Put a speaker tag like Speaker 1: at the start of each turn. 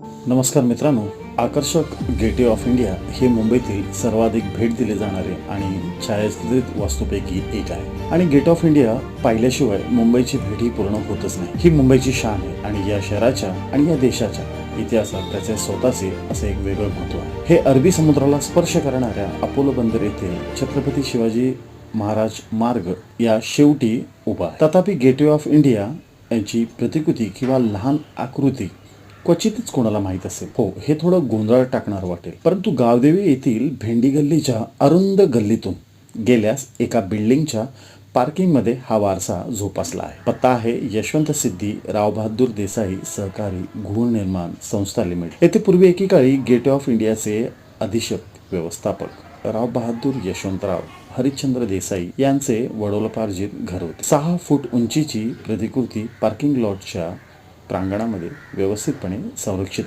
Speaker 1: नमस्कार मित्रांनो आकर्षक गेटवे ऑफ इंडिया हे मुंबईतील सर्वाधिक भेट दिले जाणारे आणि छायाचित्रित वास्तूपैकी एक आहे. आणि गेट ऑफ इंडिया पाहिल्याशिवाय मुंबईची भेट ही पूर्ण होतच नाही. ही मुंबईची शान आहे आणि या शहराच्या आणि या देशाच्या इतिहासात त्याचे स्वतःचे असे एक वेगळं महत्त्व आहे. हे अरबी समुद्राला स्पर्श करणाऱ्या अपोलो बंदर येथे छत्रपती शिवाजी महाराज मार्ग या शेवटी उभा तथापि गेटवे ऑफ इंडिया यांची प्रतिकृती किंवा लहान आकृती क्वचितच कोणाला माहीत असेल. हो हे थोडं गोंधळ टाकणार वाटेल. परंतु गावदेवी येथील भेंडी गल्लीच्या अरुंद गल्लीतून गेल्यास एका बिल्डिंगच्या पार्किंगमध्ये हा वारसा जोपासला आहे. पत्ता आहे यशवंत सिद्धी रावबहादूर देसाई सहकारी गृहनिर्माण संस्था लिमिटेड. येथे पूर्वी एकेकाळी गेट ऑफ इंडियाचे अधीक्षक व्यवस्थापक राव बहादूर यशवंतराव हरिश्चंद्र देसाई यांचे वडोलपार्जित घर होते. सहा फूट उंचीची प्रतिकृती पार्किंग लॉटच्या प्रांगणामध्ये व्यवस्थितपणे संरक्षित